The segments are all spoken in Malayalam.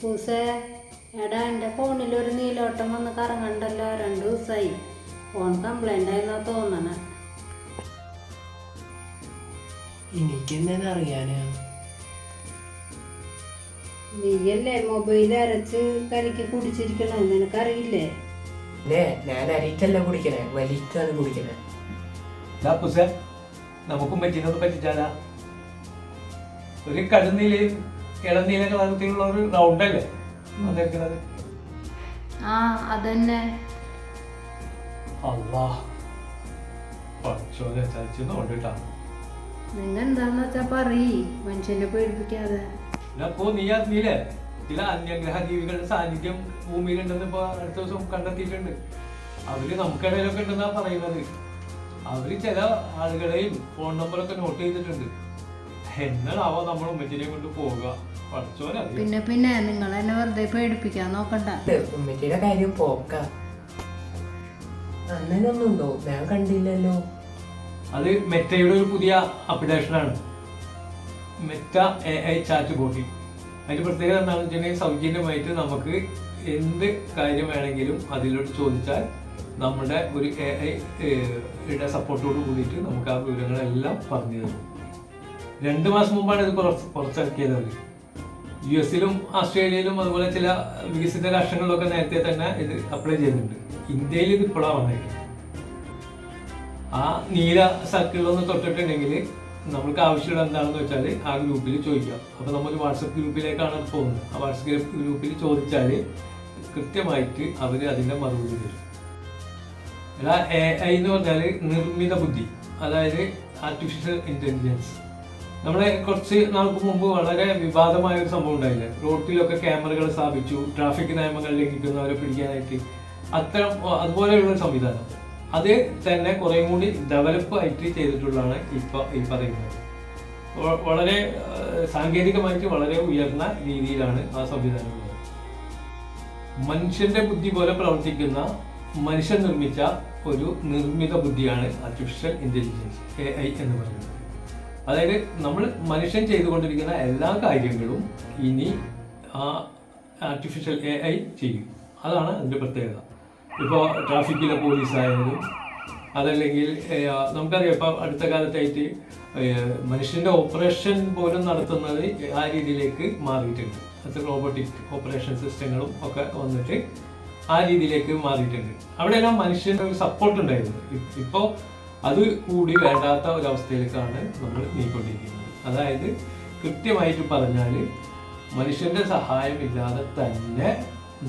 പൂസേ എടാ എന്റെ ഫോണിൽ ഒരു നീലോട്ടം വന്ന് കറങ്ങണ്ടല്ലോ രണ്ട് ദിവസമായി ഫോൺ കംപ്ലൈന്റ് ആയിരുന്നാ തോന്നണേ. എനിക്കെന്താ അറിയാനാ നീയല്ലേ മൊബൈൽ അരച്ച് കലക്കി കുടിച്ചിരിക്കണേ നിനക്കറിയില്ലേ? ഞാൻ അരിക്കല്ല കുടിക്കണേ വലിക്കാണ് കുടിക്കണേ. നമുക്കും പറ്റുന്നത് പറ്റിച്ചാലാ. ഒരു കടുന്നീല ഇളനീല കളറത്തിലുള്ള ഒരു റൗണ്ട് അല്ലേ? വന്നിരിക്കുന്നത്. ആ അതന്നെ. അല്ലാ പഠിച്ചോലെ ചതിച്ചെന്ന് കൊണ്ടിട്ടാ. നിങ്ങൾ എന്താന്ന് വെച്ചാ പറയ്. മനുഷ്യനെ പേടിപ്പിക്കാതെ. അപ്പോ നീ അറിഞ്ഞില്ലേ ചില അന്യഗ്രഹ ജീവികളുടെ സാന്നിധ്യം ഭൂമിയിലുണ്ടെന്ന് ഇപ്പൊ അടുത്ത ദിവസം കണ്ടെത്തിയിട്ടുണ്ട്. അവർ നമുക്കിടയിലൊക്കെ ഉണ്ടെന്നാ പറയുന്നത്. അവർ ചില ആളുകളെയും ഫോൺ നമ്പറൊക്കെ നോട്ട് ചെയ്തിട്ടുണ്ട്. എന്നാണാവോ നമ്മൾ ഉമ്മച്ചിനെ കൊണ്ട് പോവുക? പിന്നെ പിന്നെ നിങ്ങൾ എന്നെ വെറുതെ പേടിപ്പിക്കാൻ നോക്കണ്ട. ഉമ്മച്ചിയുടെ കാര്യം പോക്ക. അങ്ങനെയൊന്നുണ്ടോ ഞാൻ കണ്ടില്ലല്ലോ. അത് മെറ്റയുടെ ഒരു പുതിയ അപ്ഡേഷൻ ആണ് മെറ്റ എ ഐ ചാറ്റ് ബോട്ടി. അതിന്റെ പ്രത്യേകത എന്താണെന്ന് വെച്ചിട്ടുണ്ടെങ്കിൽ സൗജന്യമായിട്ട് നമുക്ക് എന്ത് കാര്യം വേണമെങ്കിലും അതിലോട്ട് ചോദിച്ചാൽ നമ്മുടെ ഒരു എ ഐയുടെ സപ്പോർട്ടോട് കൂടിയിട്ട് നമുക്ക് ആ വിവരങ്ങളെല്ലാം പറഞ്ഞു തരും. രണ്ട് മാസം മുമ്പാണ് ഇത് പുറത്ത് പുറത്തിറക്കിയത് അവർ യു എസിലും ഓസ്ട്രേലിയയിലും അതുപോലെ ചില വികസിത രാഷ്ട്രങ്ങളിലൊക്കെ നേരത്തെ തന്നെ ഇത് അപ്ലൈ ചെയ്യുന്നുണ്ട് ഇന്ത്യയിൽ ഇത് ഇപ്പോഴാണ് വന്നേക്കുന്നത്. ആ നീല സർക്കിളിലൊന്ന് തൊട്ടിട്ടുണ്ടെങ്കിൽ നമ്മൾക്ക് ആവശ്യമുള്ള എന്താണെന്ന് വെച്ചാൽ ആ ഗ്രൂപ്പിൽ ചോദിക്കാം അപ്പോൾ നമ്മൾ വാട്സപ്പ് ഗ്രൂപ്പിലേക്കാണ് പോകുന്നത്. ആ വാട്സപ്പ് ഗ്രൂപ്പിൽ ചോദിച്ചാൽ കൃത്യമായിട്ട് അവർ അതിന്റെ മറുപടി തരും. അല്ല എ ഐ എന്ന് പറഞ്ഞാൽ നിർമ്മിത ബുദ്ധി. അതായത് ആർട്ടിഫിഷ്യൽ ഇന്റലിജൻസ് നമ്മളെ കുറച്ച് നാൾക്ക് മുമ്പ് വളരെ വിവാദമായ ഒരു സംഭവം ഉണ്ടായില്ലേ? റോഡിലൊക്കെ ക്യാമറകൾ സ്ഥാപിച്ചു ട്രാഫിക് നിയമങ്ങൾ ലംഘിക്കുന്നവരെ പിടിക്കാനായിട്ട്. അത്തരം അതുപോലെയുള്ള സംവിധാനം. അത് തന്നെ കുറേ കൂടി ഡെവലപ്പ് ആയിട്ട് ചെയ്തിട്ടുള്ളതാണ് ഇപ്പൊ ഈ പറയുന്നത്. വളരെ സാങ്കേതികമായിട്ട് വളരെ ഉയർന്ന രീതിയിലാണ് ആ സംവിധാനം ഉള്ളത്. മനുഷ്യന്റെ ബുദ്ധി പോലെ പ്രവർത്തിക്കുന്ന മനുഷ്യൻ നിർമ്മിച്ച ഒരു നിർമ്മിത ബുദ്ധിയാണ് ആർട്ടിഫിഷ്യൽ ഇന്റലിജൻസ് എ ഐ എന്ന് പറയുന്നത്. അതായത് നമ്മൾ മനുഷ്യൻ ചെയ്തുകൊണ്ടിരിക്കുന്ന എല്ലാ കാര്യങ്ങളും ഇനി ആ ആർട്ടിഫിഷ്യൽ എ ഐ ചെയ്യും. അതാണ് അതിന്റെ പ്രത്യേകത. ഇപ്പോൾ ട്രാഫിക്കിലെ പോലീസായാലും അതല്ലെങ്കിൽ നമുക്കറിയാം ഇപ്പം അടുത്ത കാലത്തായിട്ട് മനുഷ്യന്റെ ഓപ്പറേഷൻ പോലും നടത്തുന്നത് ആ രീതിയിലേക്ക് മാറിയിട്ടുണ്ട്. അത് റോബോട്ടിക് ഓപ്പറേഷൻ സിസ്റ്റങ്ങളും ഒക്കെ വന്നിട്ട് ആ രീതിയിലേക്ക് മാറിയിട്ടുണ്ട്. അവിടെയെല്ലാം മനുഷ്യന്റെ ഒരു സപ്പോർട്ട് ഉണ്ടായിരുന്നു. ഇപ്പോൾ ഇപ്പോ അത് കൂടി വേണ്ടാത്ത ഒരവസ്ഥയിലേക്കാണ് നമ്മൾ നീക്കൊണ്ടിരിക്കുന്നത്. അതായത് കൃത്യമായിട്ട് പറഞ്ഞാൽ മനുഷ്യന്റെ സഹായമില്ലാതെ തന്നെ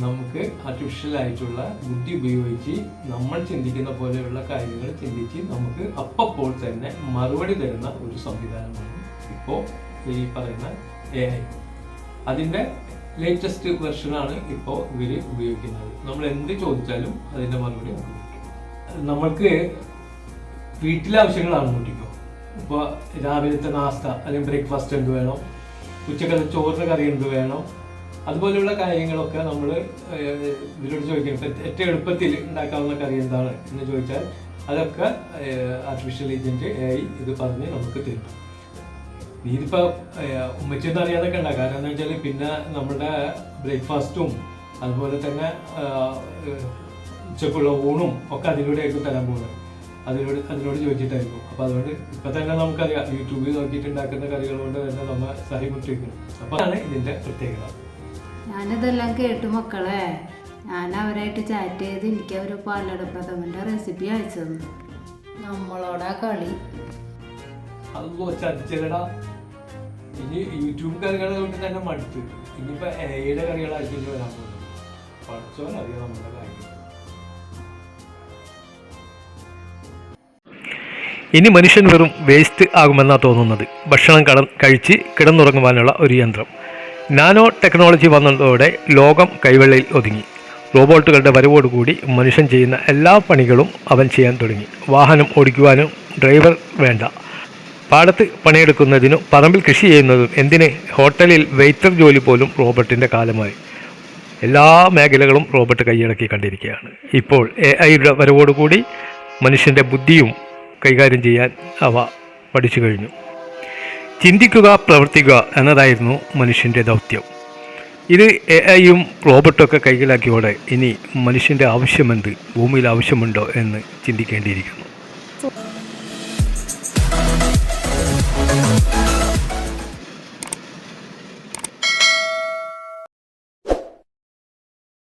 നമുക്ക് ആർട്ടിഫിഷ്യൽ ആയിട്ടുള്ള ബുദ്ധി ഉപയോഗിച്ച് നമ്മൾ ചിന്തിക്കുന്ന പോലെയുള്ള കാര്യങ്ങൾ ചിന്തിച്ച് നമുക്ക് അപ്പപ്പോൾ തന്നെ മറുപടി തരുന്ന ഒരു സംവിധാനമാണ് ഇപ്പോൾ ഈ പറയുന്ന എ ഐ അതിന്റെ ലേറ്റസ്റ്റ് വെർഷനാണ് ഇപ്പോൾ ഇവർ ഉപയോഗിക്കുന്നത്. നമ്മൾ എന്ത് ചോദിച്ചാലും അതിന്റെ മറുപടി നമുക്ക് വീട്ടിലെ ആവശ്യങ്ങളാണ് കൂട്ടിക്കോ ഇപ്പോൾ രാവിലത്തെ നാസ്ത അല്ലെങ്കിൽ ബ്രേക്ക്ഫാസ്റ്റ് എന്ത് വേണം ഉച്ചക്കത്തെ ചോറ് കറി എന്ത് വേണം അതുപോലെയുള്ള കാര്യങ്ങളൊക്കെ നമ്മൾ ഇവരോട് ചോദിക്കണം ഇപ്പം ഏറ്റവും എളുപ്പത്തിൽ ഉണ്ടാക്കാവുന്ന കറി എന്താണ് എന്ന് ചോദിച്ചാൽ അതൊക്കെ ആർട്ടിഫിഷ്യൽ ഏജന്റ് ആയി ഇത് പറഞ്ഞ് നമുക്ക് തരും. നീതിപ്പോ ഉമ്മച്ചെന്ന് അറിയാതൊക്കെ ഉണ്ടാകും കാരണം എന്താ വെച്ചാൽ പിന്നെ നമ്മുടെ ബ്രേക്ക്ഫാസ്റ്റും അതുപോലെ തന്നെ ഉച്ചക്കുള്ള ഊണും ഒക്കെ അതിലൂടെയായിരിക്കും തരാൻ പോകുന്നത്. അതിനോട് അതിനോട് ചോദിച്ചിട്ടായിരിക്കും. അപ്പൊ അതുകൊണ്ട് ഇപ്പൊ തന്നെ നമുക്കറിയാം യൂട്യൂബിൽ നോക്കിയിട്ട് ഉണ്ടാക്കുന്ന കറികൾ കൊണ്ട് തന്നെ നമ്മൾ സഹിമുട്ടിരിക്കുന്നു അപ്പൊ അതാണ് ഇതിന്റെ പ്രത്യേകത. ഞാനിതെല്ലാം കേട്ടു മക്കളെ. ഞാൻ അവരായിട്ട് ചാറ്റ് ചെയ്ത് എനിക്ക് അവർ പാലട പ്രഥമന്റെ റെസിപ്പി അയച്ചു തന്നു. നമ്മളോടാ കളി. അതോ ചതിച്ചടാ ഇനി യൂട്യൂബ് കറികളെ കൊണ്ട് തന്നെ മടുത്ത്. ഇനിയിപ്പോ എയുടെ കറികളായിരിക്കും വരാൻ പോകുന്നത്. പഠിച്ചോനറിയാം നമ്മുടെ കാര്യം. ഇനി മനുഷ്യൻ വെറും വേസ്റ്റ് ആകുമെന്നാണ് തോന്നുന്നത്. ഭക്ഷണം കട കഴിച്ച് കിടന്നുറങ്ങുവാനുള്ള ഒരു യന്ത്രം. നാനോ ടെക്നോളജി വന്നതോടെ ലോകം കൈവെള്ളയിൽ ഒതുങ്ങി. റോബോട്ടുകളുടെ വരവോടുകൂടി മനുഷ്യൻ ചെയ്യുന്ന എല്ലാ പണികളും അവൻ ചെയ്യാൻ തുടങ്ങി. വാഹനം ഓടിക്കുവാനും ഡ്രൈവർ വേണ്ട. പാടത്ത് പണിയെടുക്കുന്നതിനും പറമ്പിൽ കൃഷി ചെയ്യുന്നതും എന്തിന്? ഹോട്ടലിൽ വെയിറ്റർ ജോലി പോലും റോബോട്ടിന്റെ കാലമായി. എല്ലാ മേഖലകളും റോബോട്ട് കൈയടക്കി കണ്ടിരിക്കുകയാണ്. ഇപ്പോൾ എ ഐയുടെ വരവോടുകൂടി മനുഷ്യന്റെ ബുദ്ധിയും കൈകാര്യം ചെയ്യാൻ അവ പഠിച്ചു കഴിഞ്ഞു. ചിന്തിക്കുക പ്രവർത്തിക്കുക എന്നതായിരുന്നു മനുഷ്യന്റെ ദൗത്യം. ഇത് എ ഐയും റോബോട്ടൊക്കെ കൈകളാക്കിയോടെ ഇനി മനുഷ്യന്റെ ആവശ്യമെന്ത് ഭൂമിയിൽ ആവശ്യമുണ്ടോ എന്ന് ചിന്തിക്കേണ്ടിയിരിക്കുന്നു.